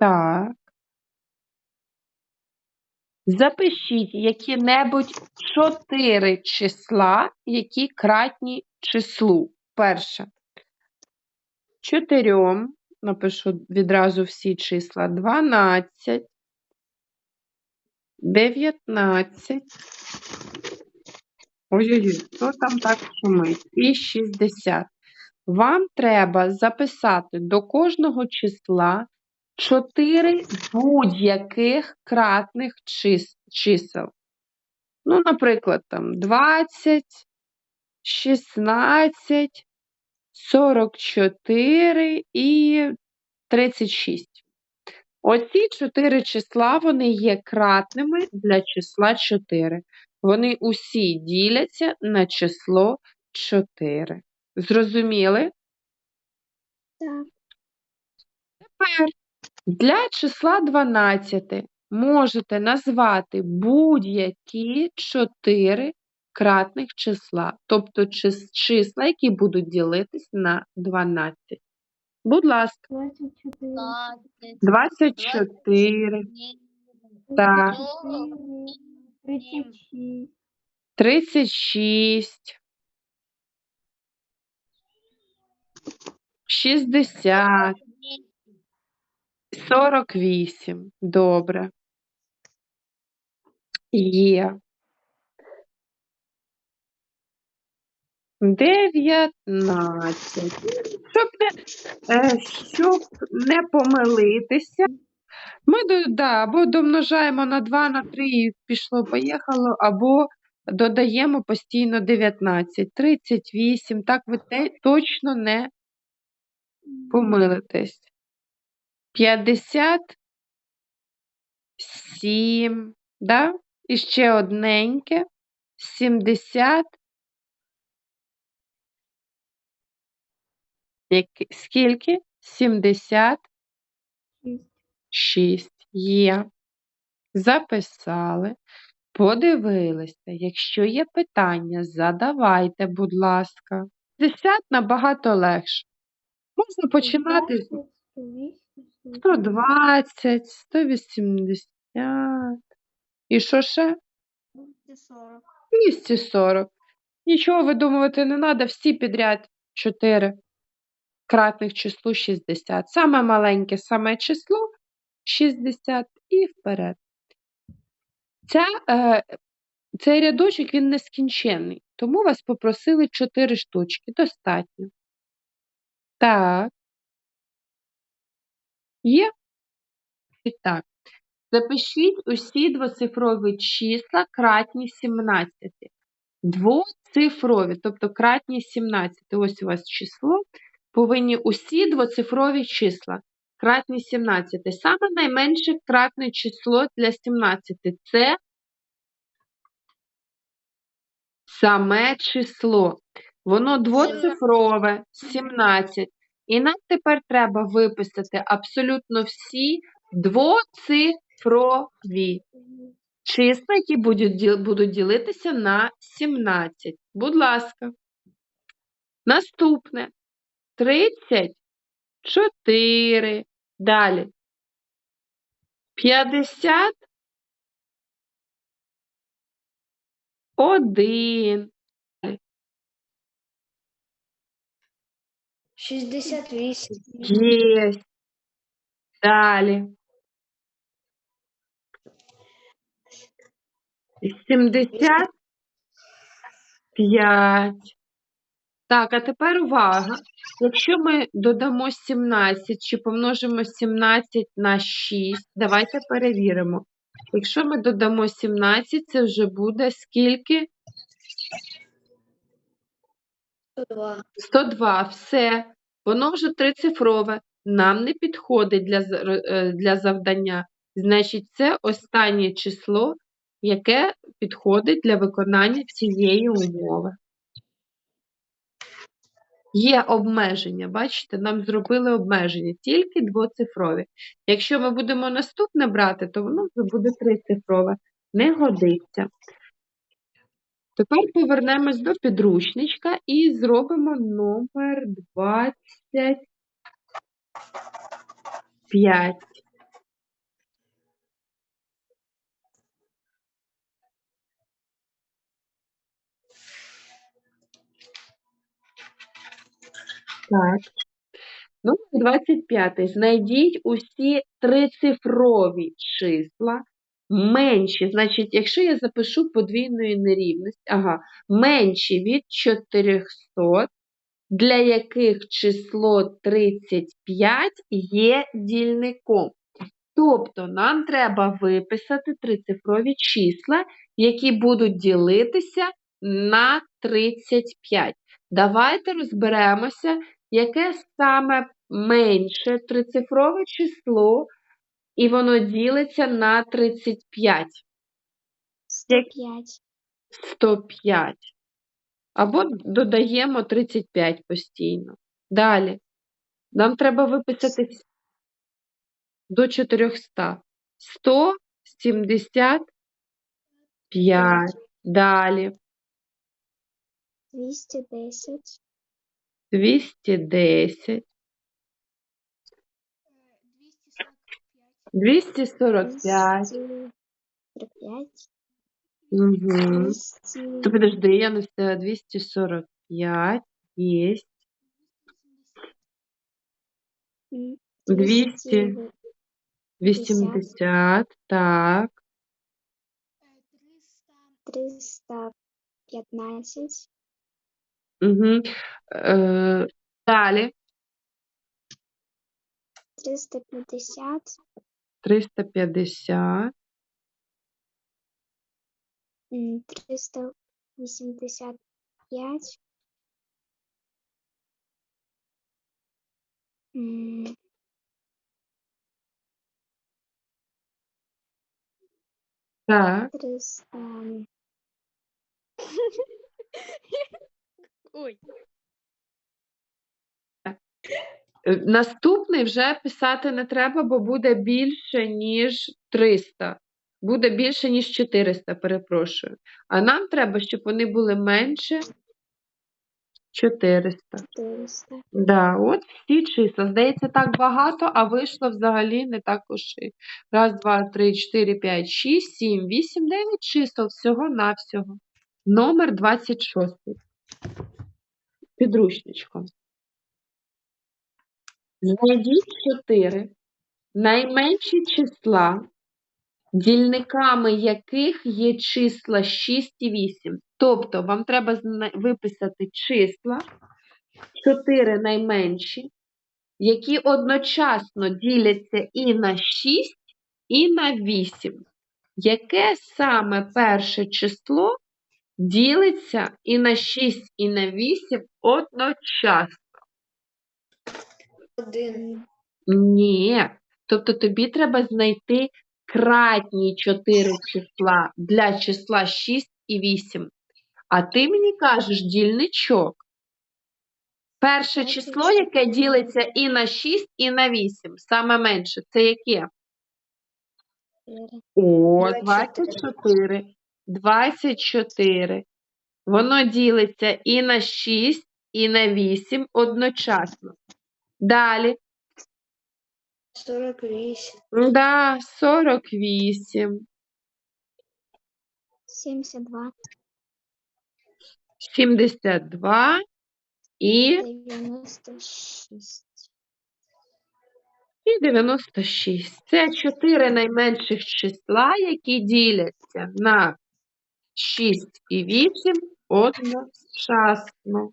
Так. Запишіть які-небудь чотири числа, які кратні числу. Перше. Чотирьом. Напишу відразу всі числа. 12, 19. Ой-ой-ой, хто там так шумить? І 60. Вам треба записати до кожного числа 4 будь-яких кратних чис- чисел. Ну, наприклад, там 20, 16, 44 і 36. Оці чотири числа, вони є кратними для числа 4. Вони усі діляться на число 4. Зрозуміли? Так. Тепер для числа 12 можете назвати будь-які 4 кратних числа, тобто числа, які будуть ділитись на 12. Будь ласка, 24. 24, Так. 36. 36, 60, 48. Добре. Є. 19. Щоб не, е, щоб не помилитися, ми да, або домножаємо на 2, на 3 і пішло-поїхало, або додаємо постійно 19, 38. Так ви те, точно не помилитесь. 57, да? І ще одненьке. 70. Які- Скільки? 76. Шість. Є. Записали. Подивилися. Якщо є питання, задавайте, будь ласка. 50 набагато легше. Можна починати з 120, 180. І що ще? 240. 240. Нічого видумувати не треба, всі підряд 4 кратних числу 60. Саме маленьке саме число 60 і вперед. Ця, е, цей рядочок він нескінченний, тому вас попросили 4 штучки. Достатньо. Так. Є? І так. Запишіть усі двоцифрові числа кратні 17. Двоцифрові, тобто кратні 17. Ось у вас число. Повинні усі двоцифрові числа. Кратні 17. Саме найменше кратне число для 17 це саме число. Воно двоцифрове, 17. І нам тепер треба виписати абсолютно всі двоцифрові числа, які будуть, будуть ділитися на 17. Будь ласка. Наступне. 34. Далі. 50. 1. 68. Є. Далі. 75. Так, а тепер увага. Якщо ми додамо 17 чи помножимо 17 на 6, давайте перевіримо. Якщо ми додамо 17, це вже буде скільки? 102. 102. Все. Воно вже трицифрове. Нам не підходить для, е, для завдання. Значить, це останнє число, яке підходить для виконання цієї умови. Є обмеження, бачите, нам зробили обмеження, тільки двоцифрові. Якщо ми будемо наступне брати, то воно вже буде трицифрове. Не годиться. Тепер повернемось до підручничка і зробимо номер 25. Так. Номер 25. Знайдіть усі трицифрові числа, менші. Значить, якщо я запишу подвійної нерівності, ага, менші від 400, для яких число 35 є дільником. Тобто нам треба виписати трицифрові числа, які будуть ділитися на 35. Давайте розберемося, яке саме менше трицифрове число, і воно ділиться на 35. 105. 105. Або додаємо 35 постійно. Далі. Нам треба виписати до 400. 175. Далі. 210. 210. 245. 245. Угу. 200. То подожди, я на 245. Есть. м, 200. 80. Так. 315. Угу. Е, далі. 350. 350. м, 385. м, Так. 300. Ой. Наступний вже писати не треба, бо буде більше, ніж 300. Буде більше, ніж 400, перепрошую. А нам треба, щоб вони були менше 400. 400. Да, от всі числа. Здається, так багато, а вийшло взагалі не також. і Раз, два, три, чотири, п'ять, шість, сім, вісім, дев'ять чисел всього-навсього. Номер 26. Підручничком. Знайдіть 4 найменші числа, дільниками яких є числа 6 і 8. Тобто вам треба виписати числа 4 найменші, які одночасно діляться і на 6, і на 8. Яке саме перше число ділиться і на 6, і на 8 одночасно? Один. Ні. Тобто тобі треба знайти кратні 4 числа для числа 6 і 8. А ти мені кажеш дільничок. Перше число, яке ділиться і на 6, і на 8. Саме менше. Це яке? О, 24. 24. 24. Воно ділиться і на 6, і на 8 одночасно. Далі. 48. Да, 48. 72. 72 і, 96. і 96. Це чотири найменших числа, які діляться на 6 і 8 одночасно.